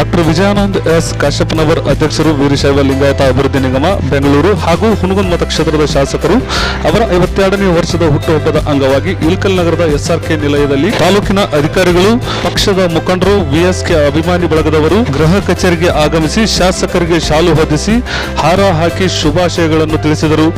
Doctor Vijayanand S ಕಾಶ್ಯಪ್ಪನವರ್ ಅಧ್ಯಕ್ಷರು ವೀರಶೈವ ಲಿಂಗಾಯತ ಅಭಿವೃದ್ಧಿ ನಿಗಮ, ಬೆಂಗಳೂರು ಹಾಗೂ ಹುಣಗುನ್ ಮತಕ್ಷೇತ್ರದ ಶಾಸಕರು. ಅವರ ಐವತ್ತೆರಡನೇ ವರ್ಷದ ಹುಟ್ಟುಹಬ್ಬದ ಅಂಗವಾಗಿ ಇಲ್ಕಲ್ ನಗರದ ಎಸ್ಆರ್ಕೆ ನಿಲಯದಲ್ಲಿ ತಾಲೂಕಿನ ಅಧಿಕಾರಿಗಳು, ಪಕ್ಷದ ಮುಖಂಡರು, ವಿಎಸ್ಕೆ ಅಭಿಮಾನಿ ಬಳಗದವರು, ಗೃಹ ಕಚೇರಿಗೆ ಆಗಮಿಸಿ ಶಾಸಕರಿಗೆ ಶಾಲು ಹೊದಿಸಿ ಹಾರ ಹಾಕಿ ಶುಭಾಶಯಗಳನ್ನು ತಿಳಿಸಿದರು.